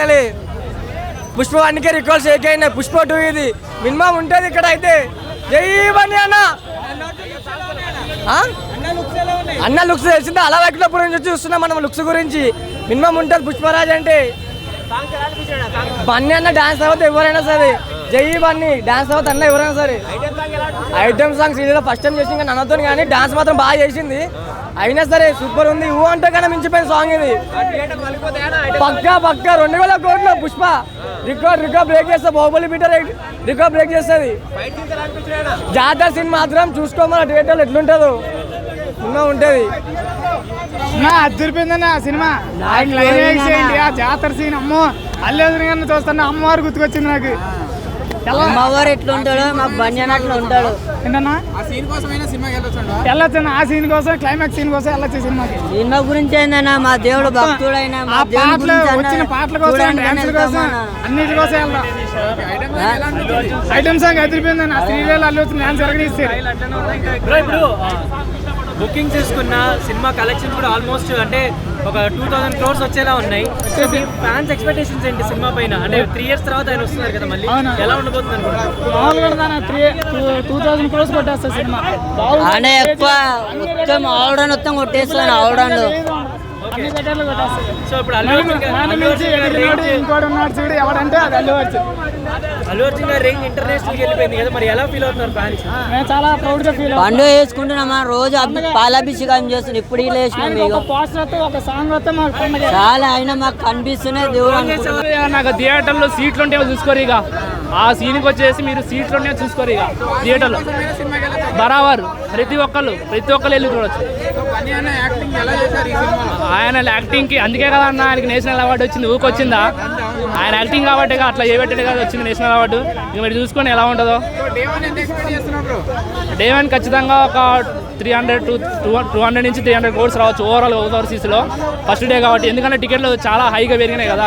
తెలియదు. Pushpa one K record Sheikh అయినాయి. Pushpa two ఇది. మినిమం ఉంటుంది ఇక్కడ అయితే జై బన్నీ అన్న అన్న లుక్స్ తెలిసిందే? అలా వెంకటపురం నుంచి చూస్తున్నాం మనం లుక్స్ గురించి. మినిమం ఉంటుంది పుష్పరాజ్ అంటే. బన్నీ అన్న డాన్స్ తర్వాత ఎవరైనా సరే. జై బన్నీ డాన్స్ తర్వాత అన్న ఎవరైనా సరే. ఐటమ్ సాంగ్స్ ఇది ఫస్ట్ టైం చేసింది కానీ అన్నతో కానీ డాన్స్ మాత్రం బాగా చేసింది. అయినా సరే సూపర్ ఉంది. ఊ అంటే కన్నా మించిపోయిన సాంగ్ ఇది. పక్కా పక్కా రెండు వేల కోట్ల పుష్ప. రికార్డ్ రికార్డ్ బ్రేక్ చేస్తా బాహుబలి మీటర్ రికార్డ్ బ్రేక్ చేస్తుంది. జాతర సీన్ మాత్రం చూసుకోమని థియేటర్లో ఎట్లుంటుందో సినిమా ఉంటుంది. నా అదిరిపోయిందన్న ఆ సినిమా ఆ క్లైమాక్స్ ఏంటి? ఆ జాతర సీన్ అమ్మో. అల్లేదురు గారిని చూస్తున్నా అమ్మవారు గుర్తుకొచ్చింది నాకు. అమ్మవారు ఎట్లా ఉంటాడో మాకు బంజాన్ అట్లా ఉంటాడు. ఏంటన్నా? వెళ్ళొచ్చు ఆ సీన్ కోసం క్లైమాక్స్ సీన్ కోసం వెళ్ళొచ్చు సినిమాకి? సినిమా గురించి ఏందన్నా మా దేవుడు భక్తుడైన మా పాటలు వచ్చిన పాటల కోసం డాన్సుల కోసం. అన్నిటి కోసం వెళ్దాం. ఐటమ్ సాంగ్ అదిరిపోయిందన్న శ్రీవేలు అల్లు వచ్చిన డాన్స్ ఎరగనిస్తారు బ్రో ఇప్పుడు బుకింగ్ చేసుకున్న సినిమా కలెక్షన్ కూడా ఆల్మోస్ట్ అంటే ఒక టూ థౌసండ్ క్రోర్స్ వచ్చేలా ఉన్నాయి. సో మీ ఫ్యాన్స్ ఎక్స్పెక్టేషన్స్ ఏంటి సినిమా పైన? అంటే త్రీ ఇయర్స్ తర్వాత ఆయన వస్తున్నారు కదా మళ్ళీ. ఎలా ఉండబోతుంది అనుకుంటున్నారు? ఎక్కువ మొత్తం కొట్టేస్తాను ఆల్రౌండ్ అన్ని సెటర్లు కొట్టేస్తాయి సో ఇప్పుడు అల్లు అర్జున్ గారు- మన అల్లు మించి అర్జున్ గారి ఎదిగినోడు range- ఇంకోటి ఉన్నాడు చూడు ఎవడంటే అది అల్లు అర్జున్. అల్లు అర్జున్ గారి రేంజ్ ఇంటర్నేషనల్ వెళ్ళిపోయింది కదా మరి ఎలా ఫీల్ అవుతున్నారు ఫ్యాన్స్ మేము చాలా ప్రౌడ్గా ఫీల్ పండుగ వేసుకుంటున్నామా రోజు పాలాభిషేకం చేస్తున్నాం ఇప్పుడు ఇలా వేసినాం ఆయనకి ఇక ఒక పోస్టర్ వస్తే ఒక సాంగ్ వస్తే మాకు పండుగ. చాలా అయినా మాకు కనిపిస్తున్నాయి దేవుడు అనుకుంటున్నాం. నాకు థియేటర్లో సీట్లు ఉంటే చూసుకోరు ఇక. ఆ సీన్కి వచ్చేసి మీరు సీట్లోనే చూసుకోరు ఇక థియేటర్లో బరాబర్. ప్రతి ఒక్కళ్ళు ప్రతి ఒక్కళ్ళు వెళ్ళి చూడొచ్చు. ఆయన యాక్టింగ్కి అందుకే కదా అన్న ఆయనకి నేషనల్ అవార్డు వచ్చింది ఊకొచ్చిందా ఆయన యాక్టింగ్ కాబట్టి అట్లా చేయబట్టే కదా వచ్చింది నేషనల్ అవార్డు ఇక మీరు చూసుకొని ఎలా ఉంటుందో. డే వన్ ఖచ్చితంగా ఒక three hundred two two two hundred నుంచి త్రీ హండ్రెడ్ కోర్స్ రావచ్చు ఓవరాల్ ఓవర్సీస్లో ఫస్ట్ డే కాబట్టి. ఎందుకంటే టికెట్లు చాలా హైగా పెరిగినాయి కదా.